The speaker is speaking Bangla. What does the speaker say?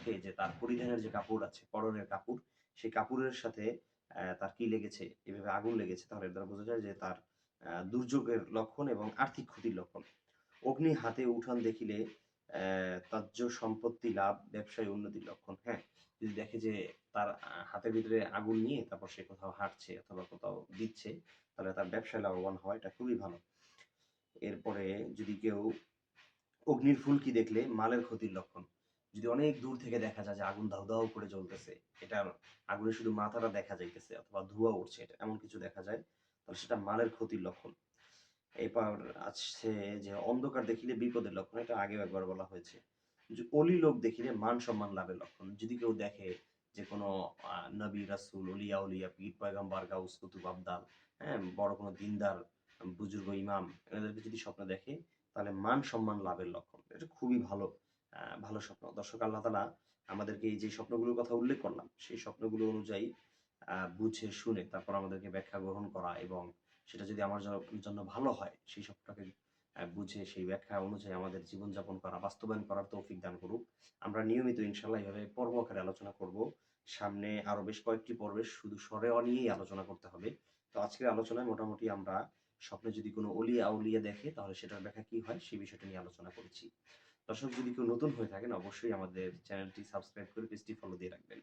দেখে যে তার পরিধানের যে কাপড় আছে, পরনের কাপড়, সেই কাপড়ের সাথে তার কি লেগেছে, এভাবে আগুন লেগেছে, তাহলে দ্বারা বোঝা যায় যে তার দুর্যোগের লক্ষণ এবং আর্থিক ক্ষতির লক্ষণ। অগ্নি হাতে উঠান দেখিলে তাজ্য সম্পত্তি লাভ, ব্যবসায় উন্নতির লক্ষণ হ্যাঁ? যদি দেখে যে তার হাতের ভিতরে আগুন নিয়ে তারপর সে কোথাও হাঁটছে অথবা কোথাও দিচ্ছে, তাহলে তার ব্যবসায় লাভবান হয় এটা খুবই ভালো। এরপরে যদি কেউ অগ্নির ফুলকি দেখলে, মালের ক্ষতির লক্ষণ। যদি অনেক দূর থেকে দেখা যায় যে আগুন দাউ দাউ করে জ্বলতেছে, এটা আগুনে শুধু মাথাটা দেখা যাইতেছে অথবা ধোঁয়া উঠছে এটা এমন কিছু দেখা যায়, তাহলে সেটা মালের ক্ষতির লক্ষণ। এবার আছে যে অন্ধকার দেখিলে বিপদের লক্ষণ, এটা আগেও একবার বলা হয়েছে। যে অলি লোক দেখিলে মান সম্মান লাভের লক্ষণ। যদি কেউ দেখে যে কোনো নবী, রাসুল অলিয়া উলিয়া, পীর, পয়গাম্বার, গাউস, কুতুব, আবদাল হ্যাঁ বড় কোনো দিনদার, বুজুর্গ, ইমাম, এনাদেরকে যদি স্বপ্ন দেখে, তাহলে মান সম্মান লাভের লক্ষণ। এটা খুবই ভালো। ভালো স্বপ্ন। দর্শক, আল্লাহ তালা আমাদেরকে এই যে স্বপ্নগুলোর কথা উল্লেখ করলাম, সেই স্বপ্নগুলো অনুযায়ী বুঝে শুনে তারপর আমাদেরকে ব্যাখ্যা গ্রহণ করা এবং সেটা যদি আমার জন্য ভালো হয়, সেই স্বপ্নটাকে বুঝে সেই ব্যাখ্যা অনুযায়ী আমাদের জীবনযাপন করা, বাস্তবায়ন করার তৌফিক দান করুক। আমরা নিয়মিত ইনশাল্লাহ এভাবে পর্ব আকারে আলোচনা করব। সামনে আরও বেশ কয়েকটি পর্বে শুধু স্বরে নিয়েই আলোচনা করতে হবে। তো আজকের আলোচনায় মোটামুটি আমরা স্বপ্নে যদি কোনো অলিয়া আউলিয়া দেখে, তাহলে সেটার ব্যাখ্যা কি হয় সেই বিষয়টা নিয়ে আলোচনা করেছি। দর্শক, যদি কেউ নতুন হয়ে থাকেন, অবশ্যই আমাদের চ্যানেলটি সাবস্ক্রাইব করে পেজটি ফলো দিয়ে রাখবেন।